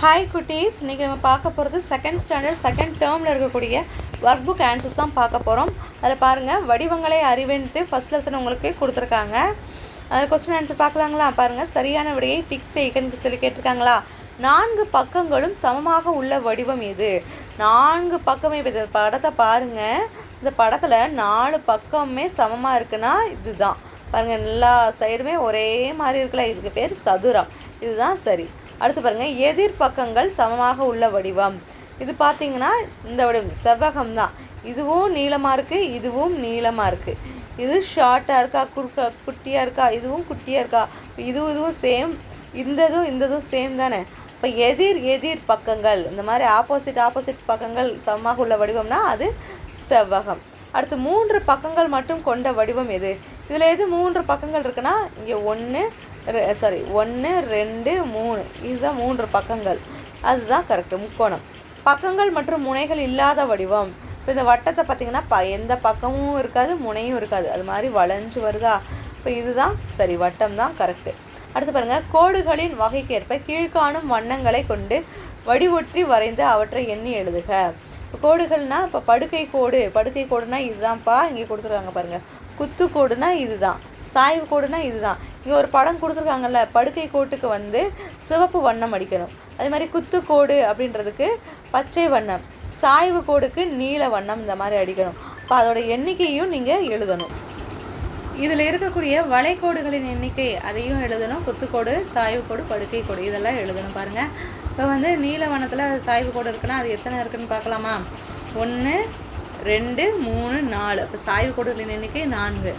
Hi குட்டீஸ். இன்றைக்கி நம்ம பார்க்க போகிறது செகண்ட் ஸ்டாண்டர்ட் செகண்ட் டேர்மில் இருக்கக்கூடிய ஒர்க் புக் ஆன்சர்ஸ் தான் பார்க்க போகிறோம் அதில் பாருங்கள் வடிவங்களை அறிவின்ட்டு ஃபஸ்ட் லெசன் உங்களுக்கு கொடுத்துருக்காங்க. அதில் கொஸ்டின் ஆன்சர் பார்க்கலாங்களா? பாருங்கள் சரியான விடையை டிக் செய்கன்னு சொல்லி கேட்டிருக்காங்களா? நான்கு பக்கங்களும் சமமாக உள்ள வடிவம் எது? நான்கு பக்கமே இப்போ இந்த படத்தை பாருங்கள் இந்த படத்தில் நாலு பக்கமே சமமாக இருக்குன்னா இதுதான். பாருங்கள் எல்லா சைடுமே ஒரே மாதிரி இருக்குல்ல. இதுக்கு பேர் சதுரம். இதுதான் சரி. அடுத்து பாருங்கள் எதிர் பக்கங்கள் சமமாக உள்ள வடிவம். இது பார்த்தீங்கன்னா இந்த வடிவம் செவ்வகம் தான். இதுவும் நீளமாக இருக்குது இதுவும் நீளமாக இருக்குது இது ஷார்ட்டாக இருக்கா குறுக்கா குட்டியாக இருக்கா இதுவும் குட்டியாக இருக்கா? இப்போ இதுவும் இதுவும் சேம் இந்த இதுவும் இந்த இதுவும் சேம் தானே. இப்போ எதிர் எதிர் பக்கங்கள் இந்த மாதிரி ஆப்போசிட் ஆப்போசிட் பக்கங்கள் சமமாக உள்ள வடிவம்னா அது செவ்வகம். அடுத்து மூன்று பக்கங்கள் மட்டும் கொண்ட வடிவம் எது? இதில் எது மூன்று பக்கங்கள் இருக்குன்னா இங்கே ஒன்று சாரி ஒன்று ரெண்டு மூணு. இதுதான் மூன்று பக்கங்கள். அதுதான் கரெக்டு முக்கோணம். பக்கங்கள் மற்றும் முனைகள் இல்லாத வடிவம். இப்போ இந்த வட்டத்தை பார்த்திங்கன்னா ப எந்த பக்கமும் இருக்காது முனையும் இருக்காது. அது மாதிரி வளைஞ்சு வருதா? இப்போ இதுதான் சரி வட்டம் தான் கரெக்டு அடுத்து பாருங்கள் கோடுகளின் வகைக்கேற்ப கீழ்காணும் வண்ணங்களை கொண்டு வடிவொற்றி வரைந்து அவற்றை எண்ணி எழுதுக. இப்போ கோடுகள்னால் இப்போ படுக்கை கோடு படுக்கை கோடுனா இதுதான்ப்பா இங்கே கொடுத்துருக்காங்க பாருங்கள் குத்து கோடுனா இதுதான் சாய்வு கோடுனா இதுதான். இங்கே ஒரு படம் கொடுத்துருக்காங்கல்ல படுக்கை கோட்டுக்கு வந்து சிவப்பு வண்ணம் அடிக்கணும். அதே மாதிரி குத்து கோடு அப்படின்றதுக்கு பச்சை வண்ணம் சாய்வு கோடுக்கு நீல வண்ணம் இந்த மாதிரி அடிக்கணும். இப்போ அதோட எண்ணிக்கையும் நீங்கள் எழுதணும். இதில் இருக்கக்கூடிய வளைகோடுகளின் எண்ணிக்கை அதையும் எழுதணும். குத்துக்கோடு சாய்வு கோடு படுக்கை கோடு இதெல்லாம் எழுதணும் பாருங்கள் இப்போ வந்து நீலவனத்தில் சாய்வு கோடு இருக்குன்னா அது எத்தனை இருக்குன்னு பார்க்கலாமா? ஒன்று ரெண்டு மூணு நாலு. அப்போ சாய்வு கோடுகளின் எண்ணிக்கை நான்கு.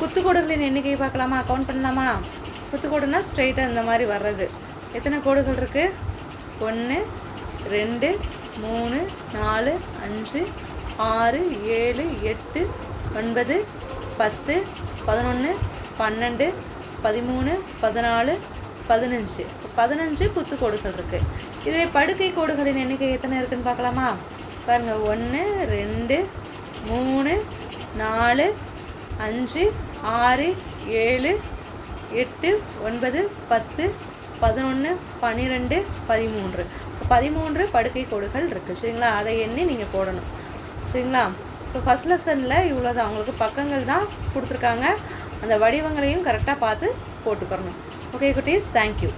குத்துக்கோடுகளின் எண்ணிக்கையை பார்க்கலாமா? கவுண்ட் பண்ணலாமா? குத்துக்கோடுனா ஸ்ட்ரெயிட்டாக இந்த மாதிரி வர்றது. எத்தனை கோடுகள் இருக்குது ஒன்று ரெண்டு மூணு நாலு அஞ்சு ஆறு ஏழு எட்டு ஒன்பது பத்து பதினொன்று பன்னெண்டு பதிமூணு பதினாலு பதினஞ்சு. பதினஞ்சு குத்து கோடுகள் இருக்குது இதுவே படுக்கை கோடுகளின் எண்ணிக்கை எத்தனை இருக்குன்னு பார்க்கலாமா? பாருங்கள் ஒன்று ரெண்டு மூணு நாலு அஞ்சு ஆறு ஏழு எட்டு ஒன்பது பத்து பதினொன்று பன்னிரெண்டு பதிமூன்று. பதிமூன்று படுக்கை கோடுகள் இருக்குது சரிங்களா? அதை எண்ணி நீங்கள் போடணும். சரிங்களா? இப்போ ஃபஸ்ட் லெசனில் இவ்வளோ தான் அவங்களுக்கு பக்கங்கள் தான் கொடுத்துருக்காங்க. அந்த வடிவங்களையும் கரெக்டாக பார்த்து போட்டுக்கிறணும். ஓகே குட்டீஸ்? தேங்க்யூ